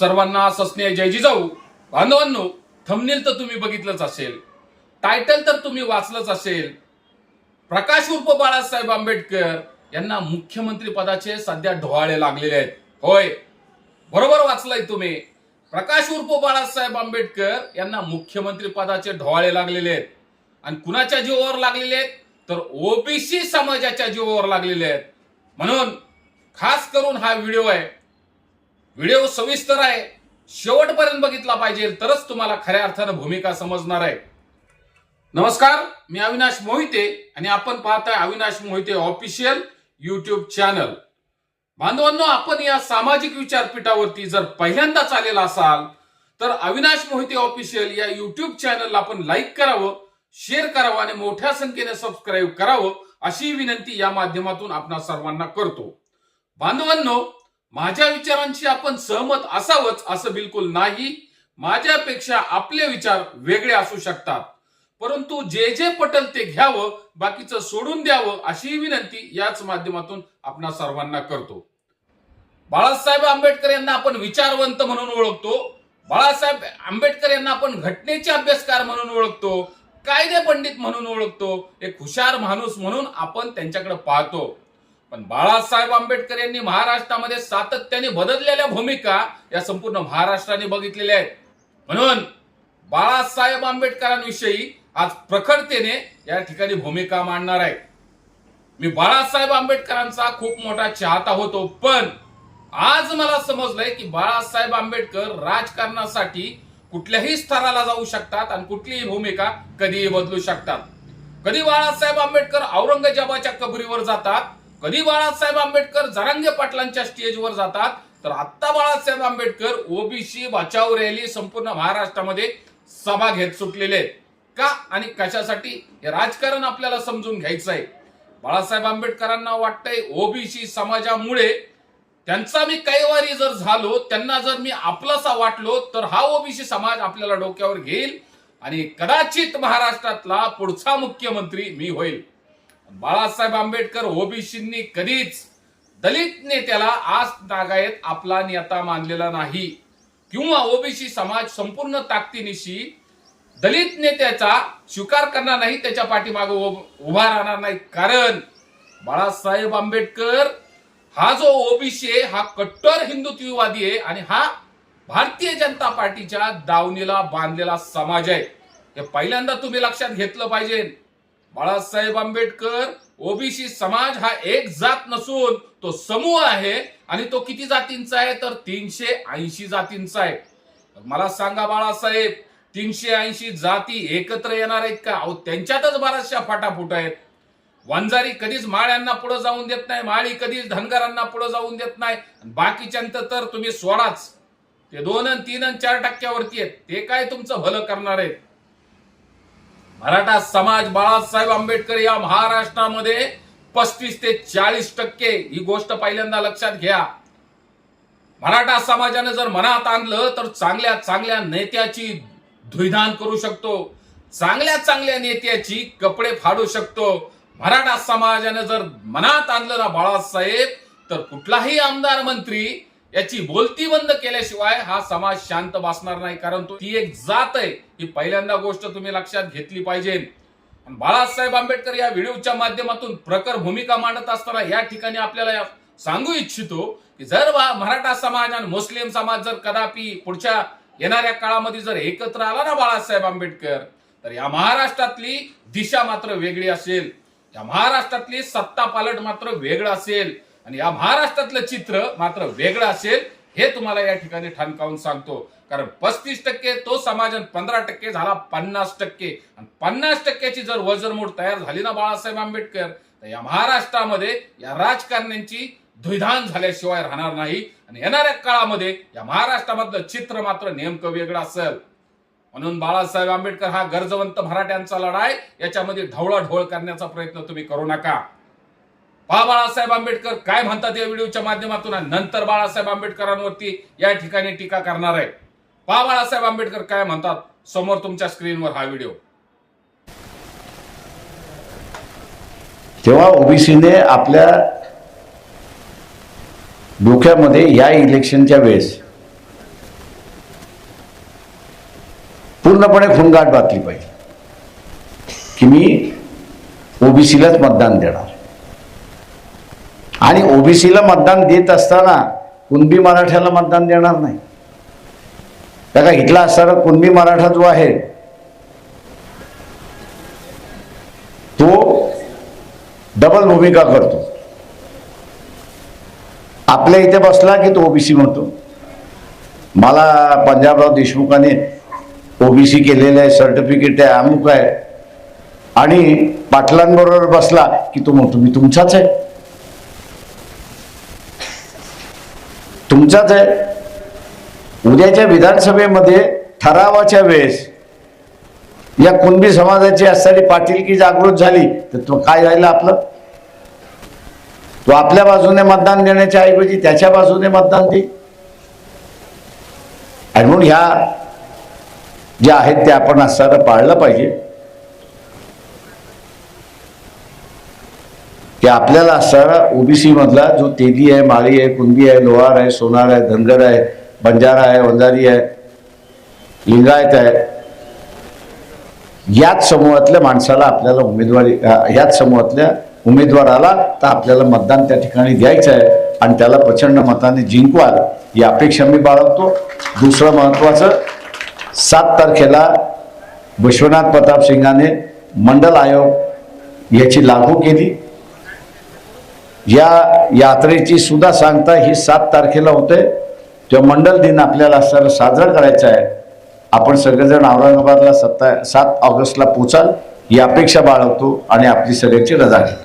सर्वांना ससने जय जिजाऊ. बांधवांनो थंबनेल तर तुम्ही बघितलंच असेल. टायटल तर तुम्ही वाचलंच असेल. प्रकाश उर्फ बाळासाहेब आंबेडकर यांना मुख्यमंत्री पदाचे सध्या ढोवाळे लागलेले आहेत. होय. बरोबर वाचलंय तुम्ही. प्रकाश उर्फ बाळासाहेब आंबेडकर यांना मुख्यमंत्री पदाचे ढोवाळे लागलेले आहेत. आणि कुणाच्या जीवावर लागलेले आहेत? तर ओबीसी समाजाच्या जीवावर लागलेले आहेत. म्हणून खास करून हा व्हिडिओ आहे. व्हिडिओ सविस्तर आहे. शेवटपर्यंत बघितला पाहिजे तरच तुम्हाला खऱ्या अर्थानं भूमिका समजणार आहे. नमस्कार मी अविनाश मोहिते आणि आपण पाहताय Avinash Mohite official YouTube channel बांधवांनो आपण या सामाजिक विचारपीठावरती जर पहिल्यांदाच आलेला असाल तर अविनाश मोहिते ऑफिशियल या युट्यूब चॅनलला आपण लाईक करावं शेअर करावं आणि मोठ्या संख्येने सबस्क्राईब करावं अशी विनंती या माध्यमातून आपणा सर्वांना करतो. बांधवांनो माझ्या विचारांशी आपण सहमत असावंच असं बिलकुल नाही. माझ्यापेक्षा आपले विचार वेगळे असू शकतात. परंतु जे जे पटल ते घ्यावं बाकीचं सोडून द्यावं अशी विनंती याच माध्यमातून आपण सर्वांना करतो. बाळासाहेब आंबेडकर यांना आपण विचारवंत म्हणून ओळखतो. बाळासाहेब आंबेडकर यांना आपण घटनेचे अभ्यासकार म्हणून ओळखतो. कायदे पंडित म्हणून ओळखतो. एक हुशार माणूस म्हणून आपण त्यांच्याकडे पाहतो. पण बाळासाहेब आंबेडकर यांनी महाराष्ट्रामध्ये सातत्याने बदललेल्या भूमिका या संपूर्ण महाराष्ट्राने बघितलेल्या आहेत. म्हणून बाळासाहेब आंबेडकरांविषयी आज प्रखरतेने या ठिकाणी भूमिका मांडणार आहे. मी बाळासाहेब आंबेडकरांचा खूप मोठा चाहता होतो पण आज मला समजलंय की बाळासाहेब आंबेडकर राजकारणासाठी कुठल्याही स्तराला जाऊ शकतात आणि कुठलीही भूमिका कधीही बदलू शकतात. कधी बाळासाहेब आंबेडकर औरंगजेबाच्या कबरीवर जातात कधी बाळासाहेब आंबेडकर जरांगे पाटलांच्या स्टेजवर जातात? तर आत्ता बाळासाहेब आंबेडकर ओबीसी बचाव रॅली संपूर्ण महाराष्ट्रामध्ये सभा घेत सुटलेले आहेत. का आणि कशासाठी? हे राजकारण आपल्याला समजून घ्यायचं आहे. बाळासाहेब आंबेडकरांना वाटतंय ओबीसी समाजामुळे त्यांचा मी कैवारी जर झालो त्यांना जर मी आपलासा वाटलो तर हा ओबीसी समाज आपल्याला डोक्यावर घेईल आणि कदाचित महाराष्ट्रातला पुढचा मुख्यमंत्री मी होईल. बाळासाहेब आंबेडकर ओबीसींनी कधीच दलित नेत्याला आज नागायत आपला नेता मानलेला नाही. किंवा ओबीसी समाज संपूर्ण ताकदीनिशी दलित नेत्याचा स्वीकार करणार नाही त्याच्या पाठीमागे उभा राहणार नाही. कारण बाळासाहेब आंबेडकर हा जो ओबीसी आहे हा कट्टर हिंदुत्ववादी आहे आणि हा भारतीय जनता पार्टीच्या दावणीला बांधलेला समाज आहे. हे पहिल्यांदा तुम्ही लक्षात घेतलं पाहिजे. बाळासाहेब आंबेडकर ओबीसी समाज हा एक जात नसून तो समूह आहे आणि तो किती जातींचा आहे? तर तीनशे ऐंशी जातींचा आहे. मला सांगा बाळासाहेब तीनशे ऐंशी जाती एकत्र येणार आहेत का? अहो त्यांच्यातच बऱ्याचशा फाटाफूट आहेत. वंजारी कधीच माळ्यांना पुढे जाऊन देत नाही माळी कधीच धनगरांना पुढे जाऊन देत नाही. आणि बाकीच्यांत तर तुम्ही सोडाच. ते दोन आणि तीन आणि चार टक्क्यावरती आहेत. ते काय तुमचं भलं करणार आहेत? मराठा समाज बाळासाहेब आंबेडकर या महाराष्ट्रामध्ये पस्तीस ते चाळीस टक्के ही गोष्ट पहिल्यांदा लक्षात घ्या. मराठा समाजाने जर मनात आणलं तर चांगल्या चांगल्या नेत्याची धुईधान करू शकतो. चांगल्या चांगल्या नेत्याची कपडे फाडू शकतो. मराठा समाजाने जर मनात आणलं ना बाळासाहेब तर कुठलाही आमदार मंत्री याची बोलती बंद केल्याशिवाय हा समाज शांत बसणार नाही कारण तो ती एक जात आहे. ही पहिल्यांदा गोष्ट तुम्ही लक्षात घेतली पाहिजे. बाळासाहेब आंबेडकर या व्हिडिओच्या माध्यमातून प्रखर भूमिका मांडत असताना या ठिकाणी आपल्याला सांगू इच्छितो की जर मराठा समाज आणि मुस्लिम समाज जर कदापि पुढच्या येणाऱ्या काळामध्ये जर एकत्र आला ना बाळासाहेब आंबेडकर तर या महाराष्ट्रातली दिशा मात्र वेगळी असेल. या महाराष्ट्रातली सत्ता पालट मात्र वेगळं असेल. आणि या महाराष्ट्रातलं चित्र मात्र वेगळं असेल हे तुम्हाला या ठिकाणी ठणकावून सांगतो. कारण पस्तीस टक्के तो समाज पंधरा टक्के झाला पन्नास टक्के. आणि पन्नास टक्क्याची जर वजनमूठ तयार झाली ना बाळासाहेब आंबेडकर तर या महाराष्ट्रामध्ये या राजकारण्यांची द्विधान झाल्याशिवाय राहणार नाही. आणि येणाऱ्या काळामध्ये या महाराष्ट्रामधलं चित्र मात्र नेमकं वेगळं असेल. म्हणून बाळासाहेब आंबेडकर हा गरजवंत मराठ्यांचा लढाय याच्यामध्ये ढवळाढवळ करण्याचा प्रयत्न तुम्ही करू नका. पहा बाळासाहेब आंबेडकर काय म्हणतात या व्हिडिओच्या माध्यमातून नंतर बाळासाहेब आंबेडकरांवरती या ठिकाणी टीका करणार आहे. पहा बाळासाहेब आंबेडकर काय म्हणतात. समोर तुमच्या स्क्रीनवर हा व्हिडिओ. तेव्हा ओबीसीने आपल्या डोक्यामध्ये या इलेक्शनच्या वेळेस पूर्णपणे खूनगाठ बातली पाहिजे की मी ओबीसीलाच मतदान देणार. आणि ओबीसीला मतदान देत असताना कुणबी मराठ्याला मतदान देणार नाही. बघा इथला असणारा कुणबी मराठा जो आहे तो डबल भूमिका करतो. आपल्या इथे बसला की तो ओबीसी म्हणतो. मला पंजाबराव देशमुखाने ओबीसी केलेलं आहे सर्टिफिकेट आहे अमुक आहे. आणि पाटलांबरोबर बसला की तो म्हणतो मी तुमचाच आहे. तुमचाच आहे उद्याच्या विधानसभेमध्ये ठरावाच्या वेळेस या कुणबी समाजाची असणारी पाटीलकी जागृत झाली तर तो काय राहिलं आपलं? तो आपल्या बाजूने मतदान देण्याच्या ऐवजी त्याच्या बाजूने मतदान देईल आणि म्हणून ह्या ज्या आहेत त्या आपण असणारं पाळलं पाहिजे. की आपल्याला असणारा ओबीसी मधला जो तेली आहे माळी आहे कुंदी आहे लोहार आहे सोनार आहे धनगर आहे बंजारा आहे वंजारी आहे लिंगायत आहे याच समूहातल्या माणसाला आपल्याला उमेदवारी याच समूहातल्या उमेदवाराला तर आपल्याला मतदान त्या ठिकाणी द्यायचं आहे आणि त्याला प्रचंड मताने जिंकवाल ही अपेक्षा मी बाळगतो. दुसरं महत्वाचं सात तारखेला विश्वनाथ प्रताप सिंगाने मंडल आयोग याची लागू केली. या यात्रेची सुद्धा सांगता ही सात तारखेला होते. तेव्हा मंडल दिन आपल्याला सर साजरा करायचा आहे आपण सगळेजण औरंगाबादला सत्ता सात ऑगस्टला पोचाल ही अपेक्षा बाळगतो आणि आपली सगळ्यांची रजा घेतो.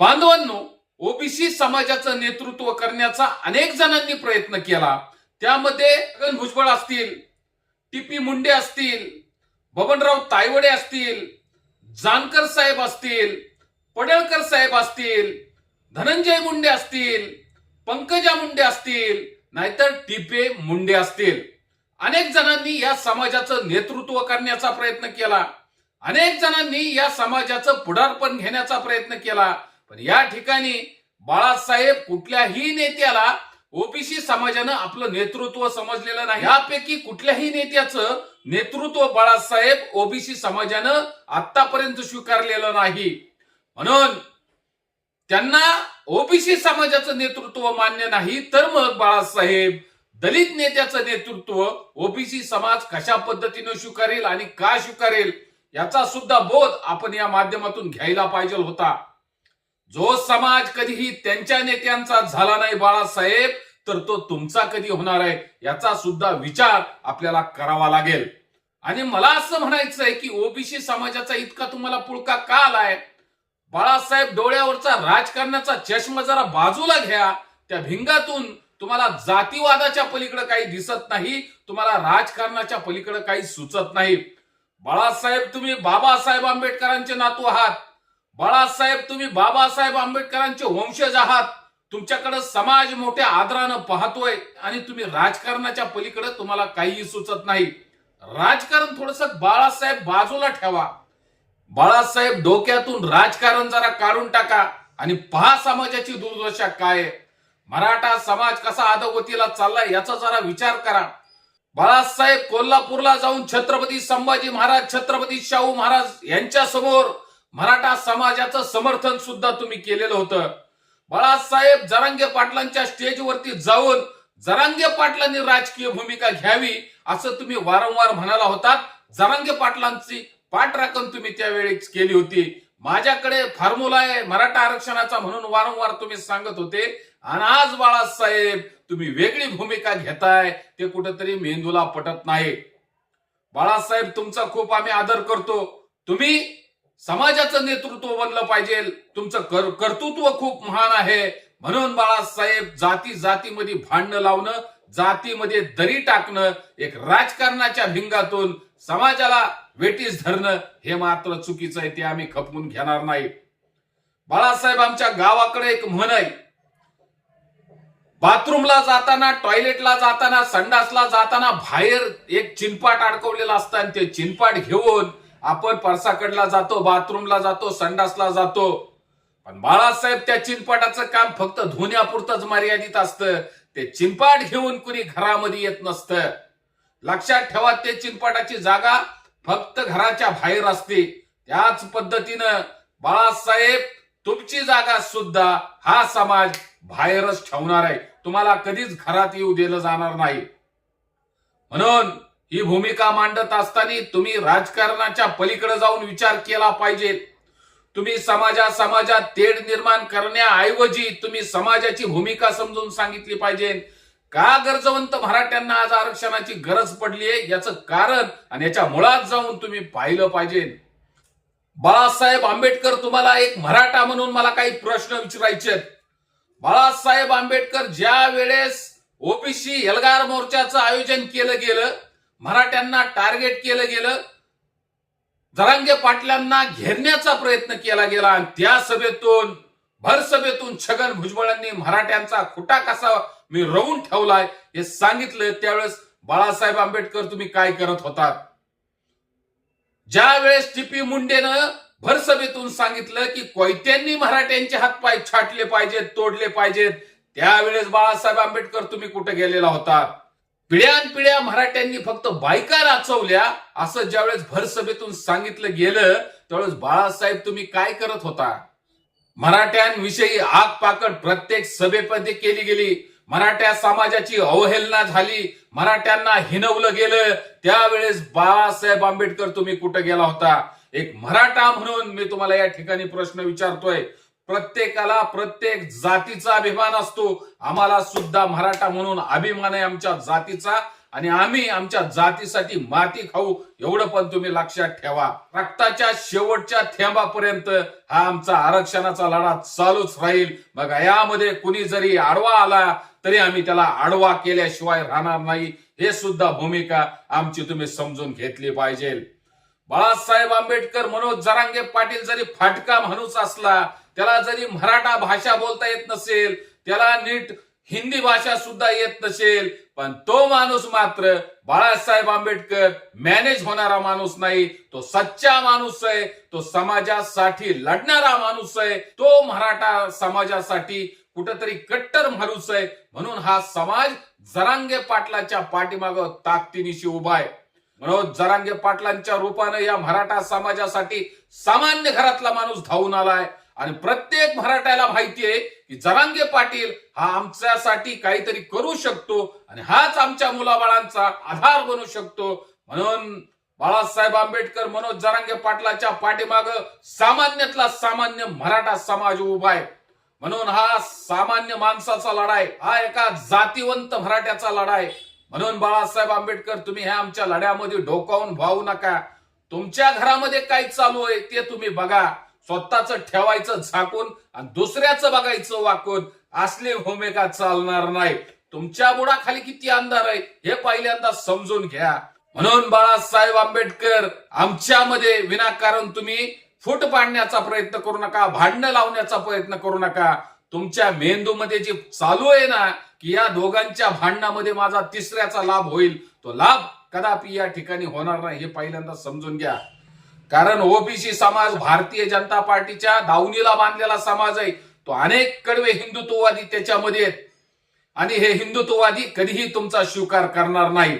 बांधवांनो ओबीसी समाजाचं नेतृत्व करण्याचा अनेक जणांनी प्रयत्न केला. त्यामध्ये छगन भुजबळ असतील टीपी मुंडे असतील बबनराव तायवडे असतील जानकर साहेब असतील पडळकर साहेब असतील धनंजय मुंडे असतील पंकजा मुंडे असतील नाहीतर टिपे मुंडे असतील. अनेक जणांनी या समाजाचं नेतृत्व करण्याचा प्रयत्न केला. अनेक जणांनी या समाजाचं पुढारपण घेण्याचा प्रयत्न केला. पण या ठिकाणी बाळासाहेब कुठल्याही नेत्याला ओबीसी समाजानं आपलं नेतृत्व समजलेलं नाही. यापैकी कुठल्याही नेत्याचं नेतृत्व बाळासाहेब ओबीसी समाजानं आतापर्यंत स्वीकारलेलं नाही. म्हणून त्यांना ओबीसी समाजाचं नेतृत्व मान्य नाही तर मग बाळासाहेब दलित नेत्याचं नेतृत्व ओबीसी समाज कशा पद्धतीनं स्वीकारेल आणि का स्वीकारेल याचा सुद्धा बोध आपण या माध्यमातून घ्यायला पाहिजे होता. जो समाज कधीही त्यांच्या नेत्यांचा झाला नाही बाळासाहेब तर तो तुमचा कधी होणार आहे याचा सुद्धा विचार आपल्याला करावा लागेल. आणि मला असं म्हणायचंय की ओबीसी समाजाचा इतका तुम्हाला पुळका का आलाय? बाळासाहेब डोळ्यावरचा राजकारणाचा चष्मा जरा बाजूला घ्या. त्या भिंगातून तुम्हाला जातीवादाच्या पलीकडे काही दिसत नाही तुम्हाला राजकारणाच्या पलीकडे काही सुचत नाही. बाळासाहेब तुम्ही बाबासाहेब आंबेडकरांचे नातू आहात. बाळासाहेब तुम्ही बाबासाहेब आंबेडकरांचे वंशज आहात. तुमच्याकडे समाज मोठ्या आदरानं पाहतोय आणि तुम्ही राजकारणाच्या पलीकडे तुम्हाला काहीही सुचत नाही. राजकारण थोडस बाळासाहेब बाजूला ठेवा. बाळासाहेब डोक्यातून राजकारण जरा काढून टाका आणि पहा समाजाची दुर्दशा काय आहे. मराठा समाज कसा अधोगतीला चाललाय याचा जरा विचार करा. बाळासाहेब कोल्हापूरला जाऊन छत्रपती संभाजी महाराज छत्रपती शाहू महाराज यांच्या समोर मराठा समाजाचं समर्थन सुद्धा तुम्ही केलेलं होतं. बाळासाहेब जरांगे पाटलांच्या स्टेजवरती जाऊन जरांगे पाटलांनी राजकीय भूमिका घ्यावी असं तुम्ही वारंवार म्हणाला होता जरांगे पाटलांची पाठ राखण तुम्ही त्यावेळेस केली होती. माझ्याकडे फॉर्म्युला आहे मराठा आरक्षणाचा म्हणून वारंवार तुम्ही सांगत होते. आणि आज बाळासाहेब तुम्ही वेगळी भूमिका घेताय. ते कुठंतरी मेंदूला पटत नाही. बाळासाहेब तुमचा खूप आम्ही आदर करतो. तुम्ही समाजाचं नेतृत्व बनलं पाहिजे. तुमचं कर, कर्तृत्व खूप महान आहे. म्हणून बाळासाहेब जाती जातीमध्ये भांडणं लावणं जातीमध्ये दरी टाकणं एक राजकारणाच्या भिंगातून समाजाला वेटीस धरणं हे मात्र चुकीचं आहे ते आम्ही खपवून घेणार नाही. बाळासाहेब आमच्या गावाकडे एक म्हण आहे. बाथरूमला जाताना टॉयलेटला जाताना संडासला जाताना बाहेर एक चिनपाट अडकवलेला असतं आणि ते चिनपाट घेऊन आपण परसाकडला जातो बाथरूमला जातो संडासला जातो. पण बाळासाहेब त्या चिनपाटाचं काम फक्त धुण्यापुरतच मर्यादित असतं. ते चिनपाट घेऊन कुणी घरामध्ये येत नसतं. लक्षात ठेवा ते चिनपाटाची जागा फक्त घराच्या बाहेर असते. त्याच पद्धतीनं बाळासाहेब तुमची जागा सुद्धा हा समाज बाहेरच ठेवणार आहे. तुम्हाला कधीच घरात येऊ दिलं जाणार नाही. म्हणून ही भूमिका मांडत असताना तुम्ही राजकारणाच्या पलीकडे जाऊन विचार केला पाहिजे. तुम्ही समाजा समाजात तेढ निर्माण करण्याऐवजी तुम्ही समाजाची भूमिका समजून सांगितली पाहिजे. का गरजवंत मराठ्यांना आज आरक्षणाची गरज पडली आहे याचं कारण आणि याच्या मुळात जाऊन तुम्ही पाहिलं पाहिजे. बाळासाहेब आंबेडकर तुम्हाला एक मराठा म्हणून मला काही प्रश्न विचारायचे आहेत. बाळासाहेब आंबेडकर ज्या वेळेस ओबीसी एल्गार मोर्चाचं आयोजन केलं गेलं मराठ्यांना टार्गेट केलं गेलं जरांगे पाटलांना घेरण्याचा प्रयत्न केला गेला आणि त्या सभेतून भर सभेतून छगन भुजबळांनी मराठ्यांचा खुटा कसा मी रवून ठेवलाय. हे सांगितलं त्यावेळेस बाळासाहेब आंबेडकर तुम्ही काय करत होता ज्या वेळेस टीपी मुंडेनं भरसभेतून सांगितलं की कोयत्यांनी मराठ्यांचे हातपाय छाटले पाहिजेत तोडले पाहिजेत त्यावेळेस बाळासाहेब आंबेडकर तुम्ही कुठे गेलेला होता? पिढ्यान पिढ्या मराठ्यांनी फक्त बायका राचवल्या असं ज्यावेळेस भरसभेतून सांगितलं गेलं त्यावेळेस बाळासाहेब तुम्ही काय करत होता? मराठ्यांविषयी आग पाकड प्रत्येक सभेमध्ये केली गेली. मराठा समाजाची अवहेलना झाली मराठ्यांना हिनवलं गेलं त्यावेळेस बाबासाहेब आंबेडकर तुम्ही कुठे गेला होता? एक मराठा म्हणून मी तुम्हाला या ठिकाणी प्रश्न विचारतोय. प्रत्येकाला प्रत्येक जातीचा अभिमान असतो. आम्हाला सुद्धा मराठा म्हणून अभिमान आहे आमच्या जातीचा आणि आम्ही आमच्या जातीसाठी माती खाऊ एवढं पण तुम्ही लक्षात ठेवा. रक्ताच्या शेवटच्या थेंबापर्यंत हा आमचा आरक्षणाचा लढा चालूच राहील. बघा यामध्ये कुणी जरी आडवा आला तरी आम्ही त्याला आडवा केल्याशिवाय राहणार नाही. हे सुद्धा भूमिका आमची तुम्ही समजून घेतली पाहिजे. बाळासाहेब आंबेडकर मनोज जरांगे पाटील जरी फाटका माणूस असला त्याला जरी मराठा भाषा बोलता येत नसेल त्याला नीट हिंदी भाषा सुद्धा येत नसेल पण तो माणूस मात्र बाळासाहेब आंबेडकर मॅनेज होणारा माणूस नाही. तो सच्चा माणूस आहे तो समाजासाठी लढणारा माणूस आहे तो मराठा समाजासाठी कुठंतरी कट्टर माणूस आहे. म्हणून हा समाज जरांगे पाटलाच्या पाठीमाग ताकदीनिशी उभा आहे. मनोज जरांगे पाटलांच्या रूपानं या मराठा समाजासाठी सामान्य घरातला माणूस धावून आलाय. आणि प्रत्येक मराठ्याला माहिती आहे की जरांगे पाटील हा आमच्यासाठी काहीतरी करू शकतो आणि हाच आमच्या मुलाबाळांचा आधार बनू शकतो. म्हणून बाळासाहेब आंबेडकर मनोज जरांगे पाटलाच्या पाठीमाग सामान्यातला सामान्य मराठा समाज उभा आहे. म्हणून हा सामान्य माणसाचा लढाई हा एका जातीवंत मराठ्याचा लढाई. म्हणून बाळासाहेब आंबेडकर तुम्ही ह्या आमच्या लढ्यामध्ये डोकावून भावू नका. तुमच्या घरामध्ये काय चालू आहे ते तुम्ही बघा. स्वतःच ठेवायचं झाकून आणि दुसऱ्याचं बघायचं वाकून. असली भूमिका चालणार नाही. तुमच्या बुडाखाली किती अंधार आहे हे पहिल्यांदा समजून घ्या. म्हणून बाळासाहेब आंबेडकर आमच्यामध्ये विनाकारण तुम्ही फूट पाडण्याचा प्रयत्न करू नका भांडणं लावण्याचा प्रयत्न करू नका. तुमच्या मेंदूमध्ये जे चालू आहे ना की या दोघांच्या भांडणामध्ये माझा तिसऱ्याचा लाभ होईल. तो लाभ कदापि या ठिकाणी होणार नाही हे पहिल्यांदा समजून घ्या. कारण ओबीसी समाज भारतीय जनता पार्टीच्या दावणीला बांधलेला समाज आहे. तो अनेक कडवे हिंदुत्ववादी त्याच्यामध्ये आहेत. आणि हे हिंदुत्ववादी कधीही तुमचा स्वीकार करणार नाही.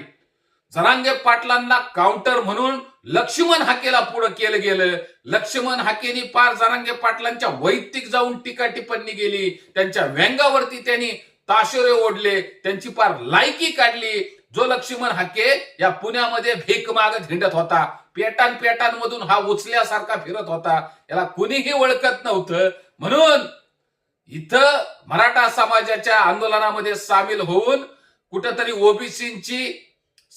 जरांगे पाटलांना काउंटर म्हणून लक्ष्मण हाकेला पुढे केलं गेलं. लक्ष्मण हाकेनी पार जरांगे पाटलांच्या वैयक्तिक जाऊन टीका टिप्पणी गेली त्यांच्या व्यंगावरती त्यांनी ताशोरे ओढले. त्यांची पार लायकी काढली. जो लक्ष्मण हाके या पुण्यामध्ये भीक मागत हिंडत होता. पेटान पेटांमधून हा उचल्यासारखा फिरत होता. याला कुणीही ओळखत नव्हतं. म्हणून इथं मराठा समाजाच्या आंदोलनामध्ये सामील होऊन कुठंतरी ओबीसींची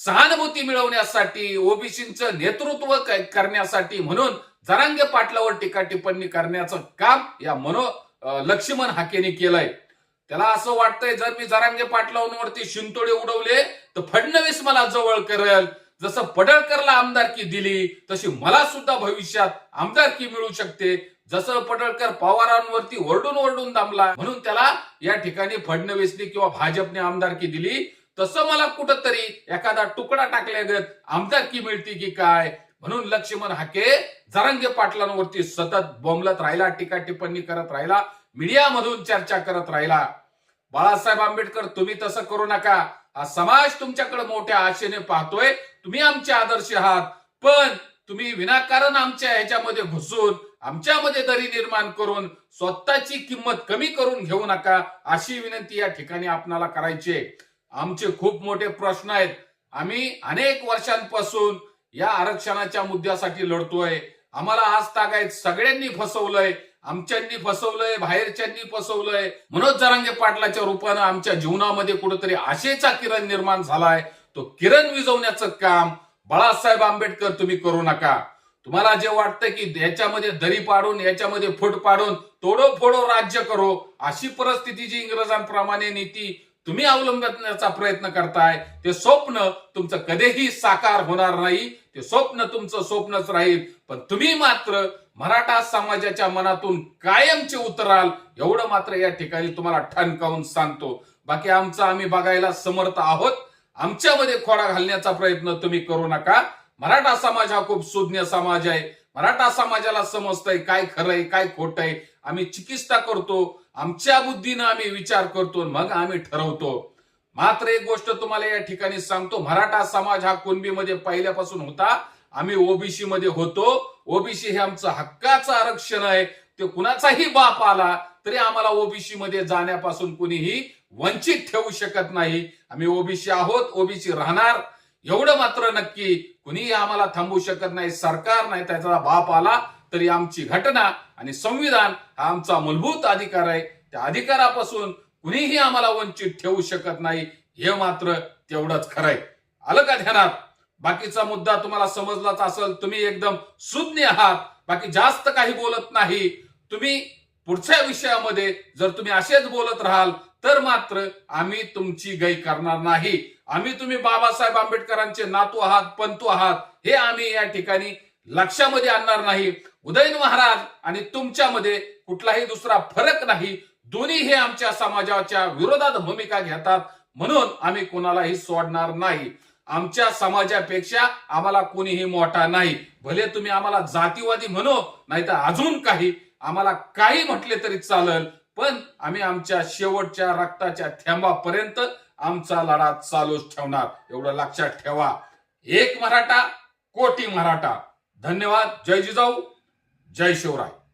सहानुभूती मिळवण्यासाठी ओबीसीचं नेतृत्व करण्यासाठी म्हणून जरांगे पाटलावर टीका टिप्पणी करण्याचं काम या मनो लक्ष्मण हाकेने केलंय. त्याला असं वाटतंय जर मी जरांगे पाटलांवरती शिंतोडे उडवले तर फडणवीस मला जवळ करेल. जसं पडळकरला आमदारकी दिली तशी मला सुद्धा भविष्यात आमदारकी मिळू शकते. जसं पडळकर पवारांवरती ओरडून ओरडून दामला म्हणून त्याला या ठिकाणी फडणवीसने किंवा भाजपने आमदारकी दिली. तसं मला कुठंतरी एखादा तुकडा टाकल्यागत आमदारकी मिळते की काय? म्हणून लक्ष्मण हाके जरांगे पाटलांवरती सतत बोंबलत राहिला टीका टिप्पणी करत राहिला मीडियामधून चर्चा करत राहिला. बाळासाहेब आंबेडकर तुम्ही तसं करू नका. हा समाज तुमच्याकडे मोठ्या आशेने पाहतोय. तुम्ही आमचे आदर्श आहात पण तुम्ही विनाकारण आमच्या ह्याच्यामध्ये घुसून आमच्यामध्ये दरी निर्माण करून स्वतःची किंमत कमी करून घेऊ नका अशी विनंती या ठिकाणी आपणाला करायची आहे. आमचे खूप मोठे प्रश्न आहेत. आम्ही अनेक वर्षांपासून या आरक्षणाच्या मुद्द्यासाठी लढतोय. आम्हाला आज तागायत सगळ्यांनी फसवलंय. आमच्यांनी फसवलंय बाहेरच्यांनी फसवलंय. मनोज जरांगे पाटलाच्या रूपानं आमच्या जीवनामध्ये कुठेतरी आशेचा किरण निर्माण झालाय. तो किरण विजवण्याचं काम बाळासाहेब आंबेडकर तुम्ही करू नका. तुम्हाला जे वाटतं की याच्यामध्ये दरी पाडून याच्यामध्ये फूट पाडून तोडो फोडो राज्य करो अशी परिस्थिती जी इंग्रजांप्रमाणे नीती तुम्ही अवलंबण्याचा प्रयत्न करताय ते स्वप्न तुमचं कधीही साकार होणार नाही ते स्वप्न तुमचं स्वप्नच राहील. पण तुम्ही मात्र मराठा समाजाच्या मनातून कायमचे उतराल एवढं मात्र या ठिकाणी तुम्हाला ठणकावून सांगतो. बाकी आमचं आम्ही बघायला समर्थ आहोत. आमच्यामध्ये खोडा घालण्याचा प्रयत्न तुम्ही करू नका. मराठा समाज हा खूप सुज्ञ समाज आहे. मराठा समाजाला समजतंय काय खरंय काय खोटंय. आम्ही चिकित्सा करतो आमच्या बुद्धीनं आम्ही विचार करतो मग आम्ही ठरवतो. मात्र एक गोष्ट तुम्हाला या ठिकाणी सांगतो मराठा समाज हा कुणबीमध्ये पहिल्यापासून होता? आम्ही ओबीसी मध्ये होतो. ओबीसी हे आमचं हक्काचं आरक्षण आहे. ते कुणाचाही बाप आला तरी आम्हाला ओबीसी मध्ये जाण्यापासून कुणीही वंचित ठेवू शकत नाही. आम्ही ओबीसी आहोत ओबीसी राहणार. एवढं मात्र नक्की कुणीही आम्हाला थांबवू शकत नाही सरकार नाही त्याचा बाप आला तरी आमची घटना आणि संविधान हा आमचा मूलभूत अधिकार आहे. त्या अधिकारापासून कुणीही आम्हाला वंचित ठेवू शकत नाही हे मात्र तेवढंच खरंय आलं का ध्यानात? बाकीचा मुद्दा तुम्हाला समजलाच असेल तुम्ही एकदम सुज्ञ आहात. बाकी जास्त काही बोलत नाही. तुम्ही पुढच्या विषयामध्ये जर तुम्ही असेच बोलत राहाल तर मात्र आम्ही तुमची गै करणार नाही. आम्ही तुम्ही बाबासाहेब आंबेडकरांचे नातू आहात पंतू आहात हे आम्ही या ठिकाणी लक्षामध्ये आणणार नाही. उदयन महाराज आणि तुमच्यामध्ये कुठलाही दुसरा फरक नाही. दोन्ही हे आमच्या समाजाच्या विरोधात भूमिका घेतात. म्हणून आम्ही कोणालाही सोडणार नाही. आमच्या समाजापेक्षा आम्हाला कोणीही मोठा नाही. भले तुम्ही आम्हाला जातीवादी म्हणू नाही तर अजून काही. आम्हाला काही म्हटले तरी चालेल. पण आम्ही आमच्या शेवटच्या रक्ताच्या थेंबापर्यंत आमचा लढा चालूच ठेवणार. एवढं लक्षात ठेवा. एक मराठा कोटी मराठा. धन्यवाद. जय जिजाऊ. जय शिवराय.